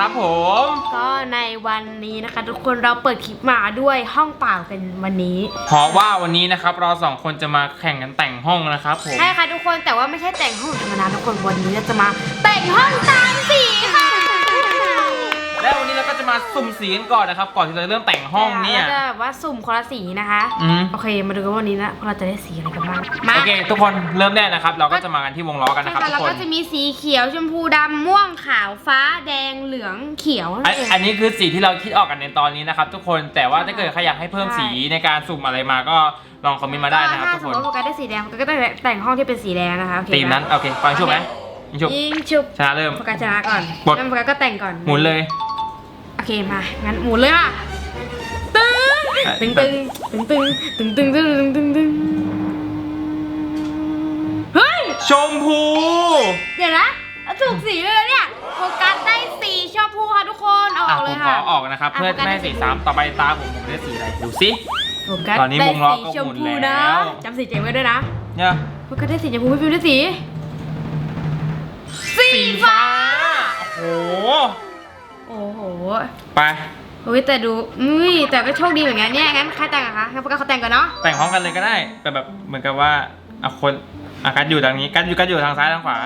นะครับผม ก็ในวันนี้นะคะ ทุกคนเราเปิดคลิปมาด้วยห้องเปล่าเป็นวันนี้ เพราะว่าวันนี้นะครับเราสองคนจะมาแข่งกันแต่งห้องนะครับผม ใช่ค่ะทุกคนแต่ว่าไม่ใช่แต่งห้องธรรมดาทุกคนวันนี้เราจะมาแต่งห้องตามสีค่ะ และวันนี้เราก็จะมาสุ่มสีกันก่อนนะครับ ก่อนที่เราจะเริ่มแต่งห้องเนี่ย ราจะแบบว่าสุ่มคนละสีนะคะ อืม โอเค มาดูกันว่าวันนี้นะเราจะได้สีอะไรกันบ้าง มาโอเค ทุกคนเริ่มแรกนะครับ เราก็จะมากันที่วงล้อกันใช่นะครับค่ะทุแล้วกคก็นจะมีสีเขียวชมพูดำม่วงขาวฟ้าแดงเหลืองเขียวอันนั่นเอง อันนี้คือสีที่เราคิดออกกันในตอนนี้นะครับ ทุกคนแต่ว่าถ้าเกิดใครอยากให้เพิ่มใช่สีในการสุ่มอะไรมาก็ลองคอมเมนต์มาได้นะครับถ้าทุกสคมนมติว่าโฟกัสได้สีแดงโฟกัสก็ต้องแต่งห้องที่เป็นสีแดงนะคะโอเคตีมนั้นโอเคฟังชุบไหมยิงชุบยิงชุบชนะเริ่ม โฟกัสชนะก่อนกดงั้นโฟกัสก็แต่งก่อนหมุนเลยโอ เคมา งั้นหมุนเลยค่ะ ตึ้งอะตึ้งตึ้งตึ้งตึ้งตึ้งตึ้งตึ้งตึ้งตึ้งเฮ้ย ชมพู เดี๋ยวนะเอาถูกสีเลยนะเนี่ย โฟกัสได้สีชมพูค่ะทุกคน เอาออะอกผเลยมขค่ะ อออกนะครับ อะเพื่อโฟกัสไม่ให้สีซ้ำต่อไปตาผมผมได้สีอะไรดูสิ โฟกัสตอนนี้ได้วงล้อสีก็ชหมมุนพูแล้นะว จำสีเจ๋งไว้ด้วยนะ เนี่ยโฟกัสได้สีชมพูพี่ฟิวได้สี สีสีฟ้าฟ้า โอ้โห โอ้โหไปอุ้ยแต่ดูอุ้ยแต่ก็โชคดีเหมือนกันเนี่ยงั้นใครแต่งอะคะงั้นโฟกัสเขาแต่งก่อนเนาะแต่งพร้อมกันเลยก็ได้ แต่แบบเหมือนกับว่าเอาคนอากัดอยู่ทางนี้กัดอยู่กัดอยู่ทางซ้ายทางขวา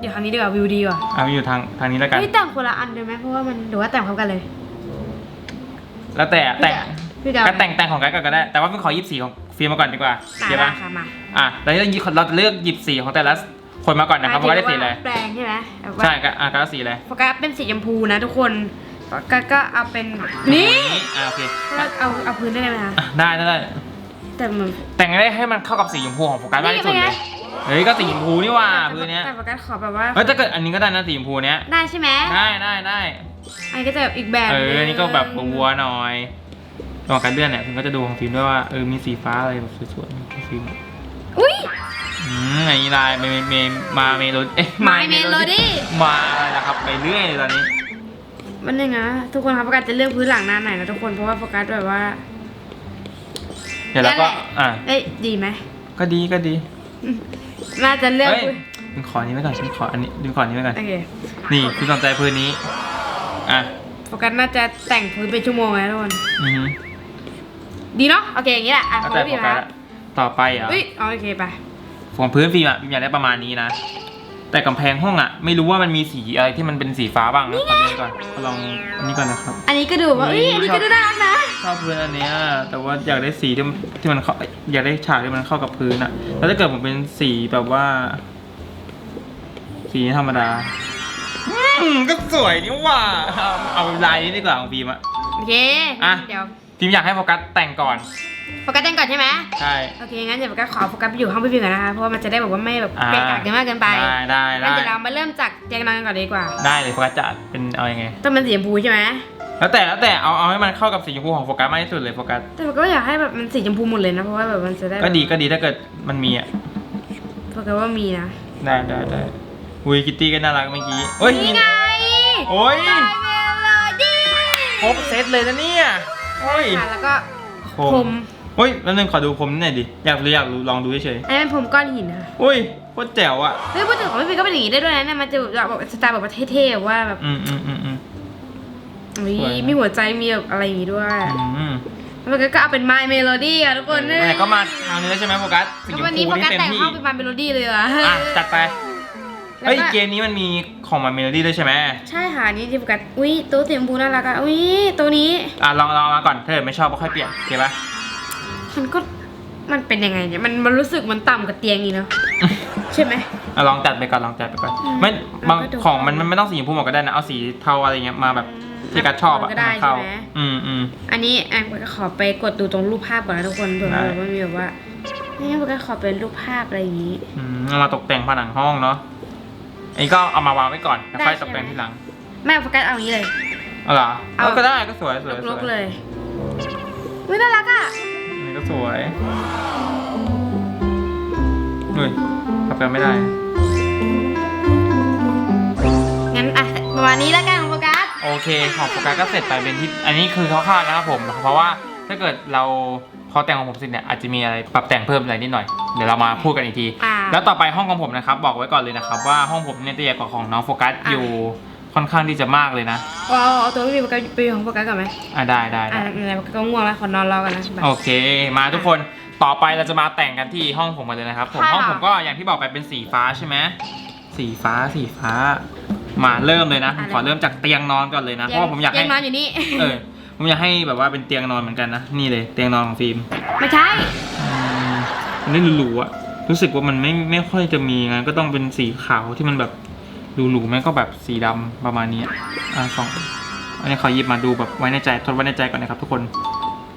เดี๋ยวครั้งนี้ดีกว่าวิวดีกว่าเอาอยู่ทางทางนี้แล้วกันเฮ้ยแต่งคนละอันเลยไหมเพราะว่ามันหรือว่าแต่งพร้อมกันเลย แล้วแต่แต่งพี่ดาวก็แต่งแต่งของกัดก่อนก็ได้ แต่ว่าพี่ขอหยิบสีของฟิล์มมาก่อนดีกว่ามาเดี๋ยวได้ปะค่ะมาอะเราจะหยิบเราจะเลือกหยิบสีของแต่ละ คนมาก่อนนะครับว่าได้สีอะไรแปลงใช่ไหมแบบว่าใช่ก็อะก็สีอะไรโฟกัสเป็นสีชมพูนะทุกคนโฟกัสก็เอาเป็นนี่อะโอเคก็เอาเอาพื้นได้ไหมคะอะได้ได้ได้แต่มันแต่งได้ให้มันเข้ากับสีชมพูของโฟกัสมากที่สุดนี่เลไงยเฮ้ยก็สีชมพูนี่หว่าพื้นเนี้ยแต่โฟกัสขอแบบว่าเฮ้ยถ้าเกิดอันนี้ก็ได้นะสีชมพูเนี้ยได้ใช่ไหมได้ได้ได้อันนี้ก็จะแบบอีกแบบเออหงอันนี้ก็แบบวัวหน่อยตอนการเลื่อนเนี่ยพิมก็จะดูของฟิล์มด้วยว่าเออมีสีฟ้าอะไรแบบสวยๆของฟิล์มอุ้ย อืมอันนี้ลายเมเมมาเมโลเอ๊ะ My Melody มาอะไรนะครับไปเรื่อยเลยตอนนี้มันยังไงนะทุกคนครับโฟกัสจะเลือกพื้นหลังหน้าไหนนะทุกคนเพราะว่าโฟกัสแบบว่า เดี๋ยวเราก็นั่นแหละอะเอ้ยดีไหมก็ดีก็ดีน่าจะเลือกเฮ้ยพื้นดึงขอนี้ไว้ก่อนฉันขออันนี้ดึงขอนี้ไว้ก่อนโอเคนี่คือสนใจพื้นนี้อะโฟกัสน่าจะแต่งพื้นเป็นชั่วโมงนะทุกคนอือฮึดีเนาะโอเคอย่างนี้แหละอะแล้วโฟแต่กัสโฟดีกัไหมสอะต่อไปอะเฮ้ยเอาโอเคไป ของพื้นฟิล์มอะฟิล์มอยากได้ประมาณนี้นะ แต่กำแพงห้องอะไม่รู้ว่ามันมีสีอะไรที่มันเป็นสีฟ้าบ้างนะขอดูก่อนขอลองอันนี้ก่อนนะครับ อันนี้ก็ดูแบบว่าเฮ้เอ้ยยอันนี้ก็ดูน่ารักนะ ชอบพื้นอันเนี้ยแต่ว่าอยากได้สีที่มันที่มันเข้าอยากได้ฉากที่มันเข้ากับพื้นอะแล้วถ้าเกิดผมเป็นสีแบบว่า สีธรรมดาอืมก็สวยนี่หว่าเอาเอาลายนี้ดีกว่าของฟิล์มอะโอเค อะ เดี๋ยว ฟิล์มอยากให้โฟกัสแต่งก่อน โฟกัสแต่งก่อนใช่ไหมใช่ โอเค งั้นเดี๋ยวโฟกัสขอโฟกัสไปอยู่ห้องพี่ฟิวก่อนนะคะ เพราะว่ามันจะได้แบบว่าไม่แบบอ่า เกะกะกันมากเกินไปได้ได้งั้นได้เดี๋ยวเรามาเริ่มจากเตียงนอนกันก่อนดีกว่า ได้เลยโฟกัสจะเป็นเอายังไง ต้องเป็นสีชมพูใช่ไหมแล้วแต่แล้วแต่เอาเอาให้มันเข้ากับสีชมพูของโฟกัสมากที่สุดเลยโฟกัส แต่โฟกัสก็อยากให้แบบมันสีชมพูหมดเลยนะ เพราะว่าแบบมันจะได้ก็ดีก็ดีถ้าเกิดมันมีอะ โฟกัสว่ามีนะ ได้ได้ได้อุ้ยคิตตี้ก็น่ารักเมื่อกี้โอ้ยนี่ไงโอ้ยได้เวลาดีครบเซตเลยนะเนี่ย โอ้ย ค่ะแล้วก็ ผผมมโอ้ยแล้วนึงขอดูผมหน่อยดิ อยากรู้อยากรู้ลองดูเฉยอันนี้เป็นผมก้อนหินนะคะๆอุ้ยโคตรแจ๋วอะเฮ้ยพูดถึงของพี่ฟิวก็เป็นอย่างนี้ได้ด้วยนะเนี่ยมันจะแบบสไตล์แบบว่าเท่ๆแบบว่าแบบอืมอืมอืมอืมอุ๊ยสวยนะมีหัวใจมีแบบอะไรอย่างงี้ด้วยอืมแล้วก็ก็เอาเป็น My Melody อะทุกคนแต่ก็มาทางนี้แล้วใช่ไหมโฟกัสสีชแล้วมวันนี้พูโฟนี่กัสเต็มแต่งที่ห้องเป็น My Melody เลยอะอะจัดไป แล้วเฮ้ยก็เกมนี้มันมีของมาเมโลดี้ด้วยใช่ไหมใช่ค่ะนี่ที่โฟกัสอุ้ยตัวสีชมพูน่ารักอะอุ้ยตัวนี้อะลองลองมาก่อนถ้าเกิดไม่ชอบก็ค่อยเปลี่ยนโอเคปะมันก็มันเป็นยังไงเนี่ยมันมันรู้สึกมันต่ำกับเตียงอีกเนาะใช่ไหม อะลองจัดไปก่อนลองจัดไปก่อนอืมไม่บางแล้วก็ดูของมันมันไม่ต้องสีชมพูหมดก็ได้นะเอาสีเทาอะไรเงี้ยมาแบบที่กัดชอบอะมันก็ได้ให้เข้าใช่ไหมอืมอืม อันนี้อะโฟกัสขอไปกดดูตรงรูปภาพก่อนนะทุกคนเผื่อได้แบบว่ามีแบบว่านี่โฟกัสขอเป็นรูปภาพอะไรอย่างงี้ อืมเอามาตกแต่งผนังห้องเนาะ อันนี้ก็เอามาวางไว้ก่อนแล้วค่อยได้ใช่ตกแต่งไหม ทีหลังแม่โฟกัสเอาอย่างนี้เลย เอาเหรอเอา เออก็ได้ก็สวยสวยสลวกยๆเลยอุ้ยน่ารักอะ อันนี้ก็สวยเฮ้ยขับกันไม่ได้ งั้นอะประมาณนี้แล้วกันของโฟกัส โอเคของโฟกัสก็เสร็จไปเป็นที่อันนี้คือคร่าวๆนะครับผม เพราะว่าถ้าเกิดเรา พอแต่งของผมเสร็จเนี่ยอาจจะมีอะไรปรับแต่งเพิ่มอะไรนิดหน่อยเดี๋ยวเรามาพูดกันอีกที อ่า แล้วต่อไปห้องของผมนะครับบอกไว้ก่อนเลยนะครับว่าห้องผมเนี่ยจะใหญ่กว่าของน้องโฟกัสอะอยู่ค่อนข้างที่จะมากเลยนะเอาเอาเอาตัวพี่ฟิล์มไปอยู่ของโฟกัสก่อนไหมอะได้ได้อะได้อะไรก็ง่วงแล้วขอนอนรอกันนะแบบโอเค มาทุกคนต่อไปเราจะมาแต่งกันที่ห้องผมกันเลยนะครับผมค่ะ ห้องผมก็อย่างที่บอกไปเป็นสีฟ้าใช่ไหมสีฟ้าสีฟ้า มาเริ่มเลยนะผมขอเริ่มจากเตียงนอนก่อนเลยนะเพราะว่าผมอยากให้งนอนอยู่นี่ เออ ผมอยากให้แบบว่าเป็นเตียงนอนเหมือนกันนะ นี่เลยเตียงนอนของฟิล์มไม่ใช่อืมมันไม่หรูๆอะรู้สึกว่ามันไม่ไม่ค่อยจะมีงั้นก็ต้องเป็นสีขาวที่มันแบบหรูๆแม่งก็แบบสีดำประมาณนี้อะอะสองอันนี้ขอหยิบมาดูแบบไว้ในใจทดไว้ในใจก่อนนะครับทุกคน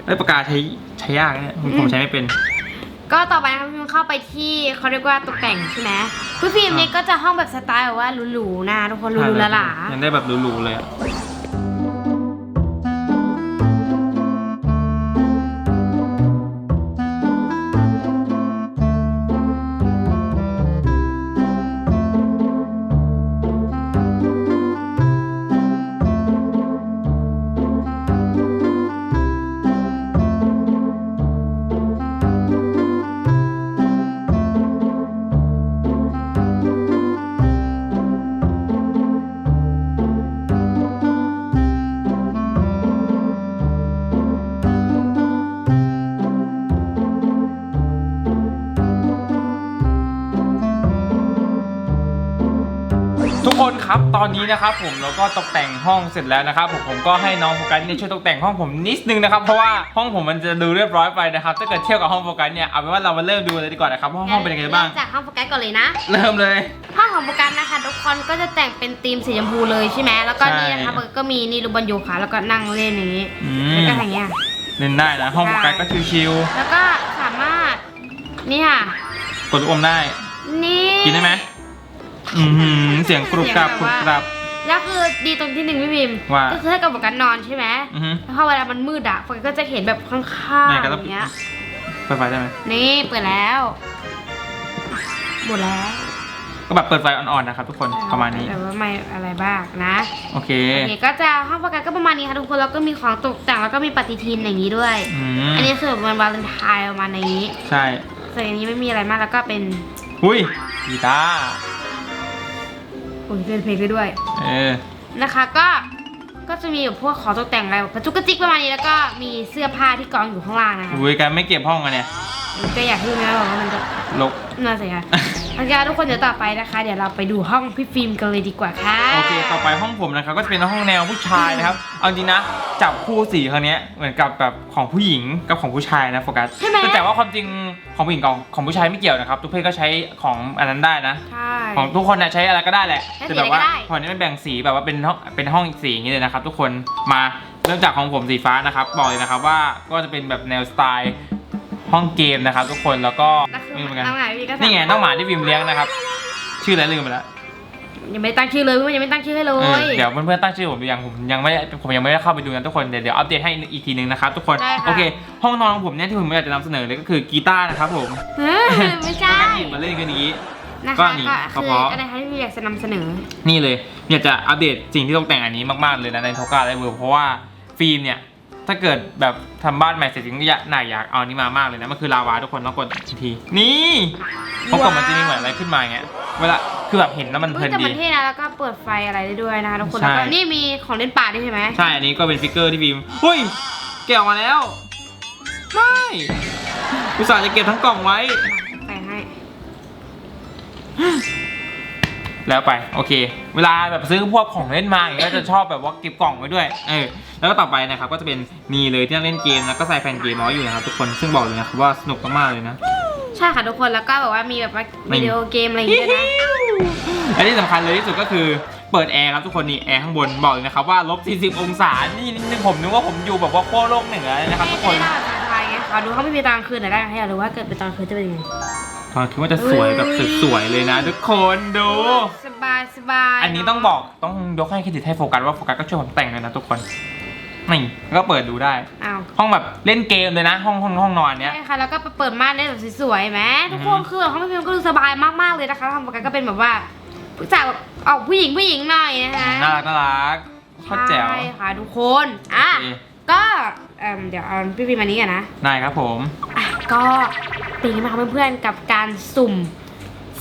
เอ้ยปากกาใช้ใช้ยากนะเนี่ยผมผมใช้ไม่เป็น ก็ต่อไปนะครับพี่ฟิล์มเข้าไปที่เขาเรียกว่าตกแต่งใช่ไหมพี่ฟิล์มเนี่ยก็จะห้องแบบสไตล์แบบว่าหรูๆนะทุกคนหรูๆหลายังได้แบบหรูๆเลย คนครับตอนนี้นะครับผมเราก็ตกแต่งห้องเสร็จแล้วนะครับผมผมก็ให้น้องโฟกัสเนี่ยช่วยตกแต่งห้องผมนิดนึงนะครับเพราะว่าห้องผมมันจะดูเรียบร้อยไปนะครับถ้าเกิดเทียบกับห้องโฟกัสเนี่ยเอาเป็นว่าเรามาเริ่มดูเลยดีกว่านะครับว่าๆห้องเป็นยังไงบ้างเริ่มจากห้องโฟกัสก่อนเลยนะ เริ่มเลย ห้องของโฟกัสนะคะทุกคนก็จะแต่งเป็นธีมสีชมพูเลยใช่ไหมแล้วก็ใช่นี่นะคะก็มีนี่ลูกบอลโยคะแล้วก็นั่งเล่นอย่างนี้อืแล้วมก็อย่างเงี้ย เล่นได้นะห้องโฟกัสก็ชิวแล้วก็สามารถนี่ค่ะๆกดลูกอมได้ นี่กินได้ไหม อือหือเสียงกรุบกรับกรุบกรับ แล้วคือดีตรงที่หนึ่งพี่พิมพ์ว่าก็คือถ้ากับโฟกัสนอนใช่ไหมอือหือแล้วพอเวลามันมืดอะโฟกัสก็จะเห็นแบบข้างไหนๆก็อต้อง ย่างเงี้ย เปิดไฟได้ไหมนี่เปิดแล้วหมดแล้วก็แบบเปิดไฟอ่อนๆนะครับทุกคนประมาณนี้ แต่ว่าไม่อะไรบ้างนะโอเคโอเคก็จะห้องโฟกัสก็ประมาณนี้ค่ะทุกคนแล้วก็มีของตกแต่งแล้วก็มีปฏิทินอย่างนี้ด้วย อืมอันนี้คือวันวาเลนไทน์ประมาณนี้ใช่ส่วนอันนี้ไม่มีอะไรมากแล้วก็เป็นหุ้ยกีตาร์ โอ้ยเป็นเพลงไปด้วย เออ นะคะก็ก็จะมีแบบพวกของตกแต่งอะไรแบบกระจุกกระจิกประมาณนี้แล้วก็มีเสื้อผ้าที่กองอยู่ข้างล่างนะคะอุ้ยการไม่เก็บห้องกันเนี่ย ก็อยากให้รู้นะว่ามันจะลก น่าเสียค่ะโอเคทุกคนเดี๋ยวต่อไปนะคะ เดี๋ยวเราไปดูห้องพี่ฟิล์มกันเลยดีกว่าค่ะ โอเค ต่อไปห้องผมนะครับ ก็จะเป็นห้องแนวผู้ชายนะครับ เอาจริงนะ จับคู่สีครั้งนี้ยเหมือนกับแบบของผู้หญิงกับของผู้ชายนะโฟกัสใช่ไหม แต่ว่าความจริงของผู้หญิงกับของผู้ชายไม่เกี่ยวนะครับ ทุกเพศก็ใช้ของอันนั้นได้นะ ใช่ ของทุกคนนะใช้อะไรก็ได้แหละใช้สีแต่แบบว่าอะไรก็ได้พอนี้มันแบ่งสีแบบว่าเป็นห้องเป็นห้องอีกสีอย่างนี้เลยนะครับ ทุกคนมาเริ่มจากของผมสีฟ้านะครับบอกเลยนะครับว่าก็จะเป็นแบบแนวสไตล์ ห้องเกมนะครับ ทุกคนแล้วก็แล้วคือไม่รู้เหมือนกันน้องหมาพี่ก็นี่ไงน้องหมาที่วิมเลี้ยงนะครับ ชื่ออะไรลืมไปแล้วยังไม่ได้ตั้งชื่อเลยพี่ยังไม่ตั้งชื่อให้เลเออยเดี๋ยวเพื่อนๆตั้งชื่อผมหรือยังผมยังไม่ได้ผมยังไม่ได้เข้าไปดูนะทุกคนเดี๋ยวเดี๋ยวอัปเดตให้อีกทีนึงนะครับทุกคนได้ค่ะโอเค ห้องนอนของผมเนี่ยที่ผมอยากจะนำเสนอเลยก็คือกีตาร์นะครับผมเฮ้ยไม่ใช่การหยิบมาเล่นกันอย่างนี้นะก็คะนี่ก็กคืระอเพาะอะไรคะที่พี่อยากจะนำเสนอ นี่เลยอยากจะอัปเดตสิ่งที่ตกแต่งอันนี้มากๆเลยนะในโทกาไลเวิร์เพราะว่าฟิล์มเนี่ย ถ้าเกิดแบบทำบ้านใหม่เสร็จจริงๆอยากน่าอยากเอาอันนี้มามากเลยนะมันคือลาวาทุกคนต้องกดอีกที นี่พอกดมันจะมีเหมือนอะไรขึ้นมาอย่างเงี้ยเวลาคือแบบเห็นแล้วมันเพเฮ้ลิยนแต่ดี มันเท่นะแล้วก็เปิดไฟอะไรได้ด้วยนะคะทุกคนใช่ แล้วก็นี่มีของเล่นป่าด้วยใช่ไหมใช่ อันนี้ก็เป็นฟิกเกอร์ที่พิมพ์หุ้ย แกะออกมาแล้ว ไม่อุตส่าห์จะเก็บทั้งกล่องไว้ ใส่ให้ แล้วไป โอเค เวลาแบบซื้อพวกของเล่นมาอย่างเงี้ยก็จะชอบแบบว่าเก็บกล่องไว้ด้วย เออ แล้วก็ต่อไปนะครับก็จะเป็นนี่เลยที่นั่งเล่นเกมแล้วก็ใส่แผ่นเกมเอาไว้อยู่นะครับทุกคนซึ่งบอกเลยนะครับว่าสนุกมากๆเลยนะ ใช่ค่ะทุกคนแล้วก็แบบว่ามีแบบว่าไม่วิดีโอเกมอะไรอย่างเงี้ยด้วยนะและที่สำคัญเลยที่สุดก็คือเปิดแอร์ครับทุกคนนี่แอร์ข้างบนบอกเลยนะครับว่าลบ 40 องศา นี่นิดนึงผมนึกว่าผมอยู่แบบว่าขั้วโลกเหนือเลยนะครับทุกคนไม่ได้แบบไทยไงขอดูเขาไม่มีตอนกลางคืนหน่อยได้ไหมให้เรารู้ว่าเกิดเป็นตอนกลางคืนจะเป็นยังไงตอนคือว่าจะสวยแบบสวยๆเลยนะ ทุกคนดูสบายสบายอันนี้ต้องบอกต้องยกให้เครดิตให้โฟกัสว่าโฟกัสก็ช่วยผมแต่งเลยนะทุกคน นี่แล้วก็เปิดดูได้ อ้าวห้องแบบเล่นเกมเลยนะ ห้องห้องห้องนอนเนี้ย ใช่ค่ะแล้วก็เปิดม่านได้แบบสวยๆไหมทุกคนอืมคือแบบเขาไม่พิมพ์ก็ดูสบายมากๆเลยนะคะทำประกันก็เป็นแบบว่าจากแบบออกผู้หญิงผู้หญิงหน่อยนะคะน่ารักน่ารักโคตรแจ๋วใช่ค่ะทุกคนอะโอเคก็เอิ่มเดี๋ยวเอาพี่พิมพ์มานี้กันนะได้ครับผมอะก็เป็นยังไงบ้างคะเพื่อนๆกับการสุ่ม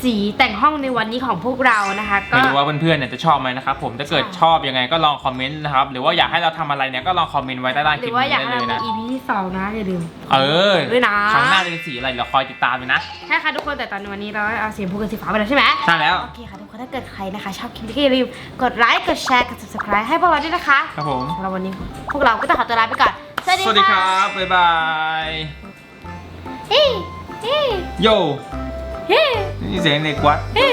สีแต่งห้องในวันนี้ของพวกเรานะคะก็ ไม่รู้ว่าเพื่อนๆเนี่ยจะชอบไหมนะครับผมถ้าเกิดใช่ ชอบยังไงก็ลองคอมเมนต์นะครับหรือว่าอยากให้เราทำอะไรเนี่ยก็ลองคอมเมนต์ไว้ใต้ล่างหคลิรืปอว่านี้อยากให้ได้เลเรายมี นะ EP ที่สองนะอย่าลืม เออด้วยนะ ครั้งหน้าจะเป็นสีอะไรเราคอยติดตามเลยนะใช่ค่ะทุกคนแต่ตอนวันนี้เราเอาสีชมพูกับสีฟ้าไปแล้วใช่ไหม ใช่แล้ว โอเคค่ะทุกคนถ้าเกิดใครนะคะ ชอบคลิปนี้ก็อย่าลืมกดไลค์กดแชร์กด subscribe ให้พวกเราด้วยนะคะครับผม สำหรับวันนี้พวกเราก็ต้องขอตัวลาไปก่อน สวัสดีสวัสดีครับบ๊ายบาย เฮ้เฮ้โยเฮ้ นี่เสียงเด็กวัดเฮ้